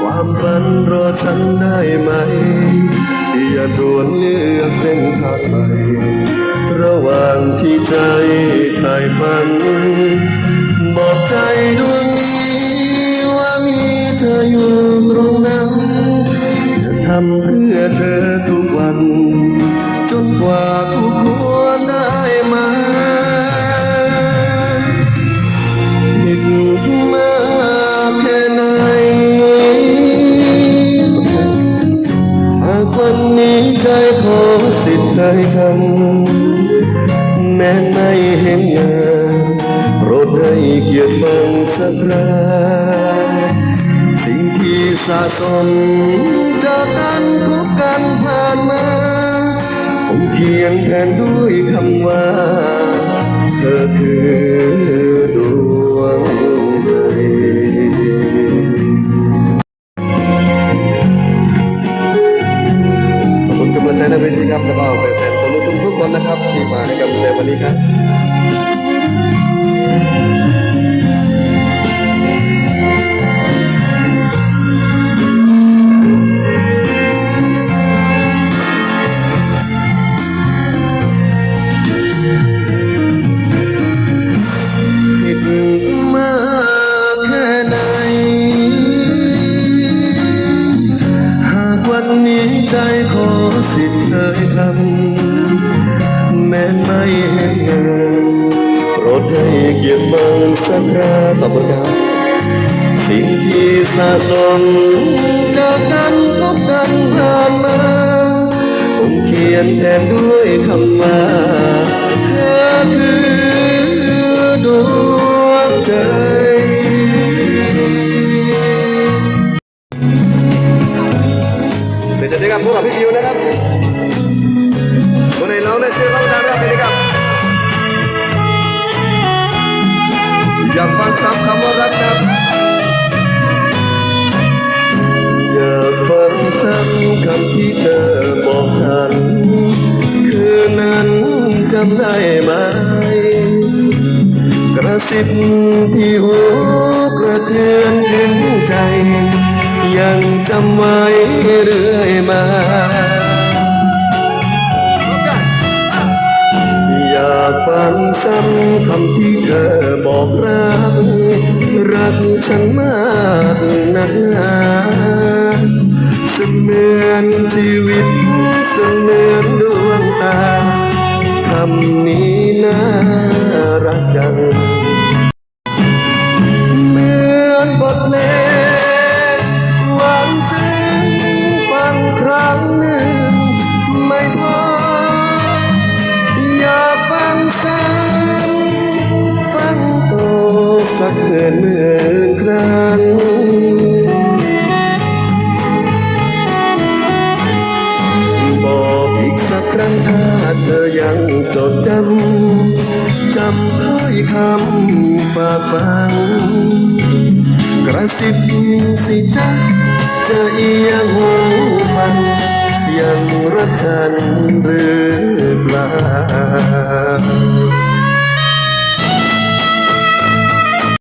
ความฝันรอฉันได้ไหม อย่าด่วนเลือกเส้นทางใหม่ระหว่างที่ใจใายฝัน บอกใจดวงนี้ว่ามีเธออยู่ตรงนั้นจะทำเพื่อ วันนี้ใจขอสิทธิ์ได้ทำแม้ไม่เห็นงานโปรดให้เกียรติฟังสักคราสิ่งที่สะสมจากกันพบกันผ่านมาผมเขียนแทนด้วยคำว่า เธอคือ ให้ แม้ไม่เห็นงานโปรดให้เกียรติฟังสักคราต่อไปครับสิ่งที่สะสมจากกันพบกันผ่านมาผมเขียนแทนด้วยคำว่าเธอคือดวงใจเสร็จจากนี้ครับพวกกับพี่บิวนะครับวันนี้น้องได้ชื่อเขาดังนะครับเป็นครับ คำที่เธอบอกฉัน คืนนั้นจำได้ไหม กระซิบที่หูกระเทือนถึงใจ ยังจำไว้เรื่อยมาอยากฟังซ้ำคำที่เธอบอกรัก รักฉันมากนักหนา นชีวิตเสมือนดวงตาคำนี้น่ารักจัง เธอยังจดจำจำถ้อยคำฝากฟัง กระสิบสิจ๊ะจะเอียงหูฟังยังรักฉันหรือ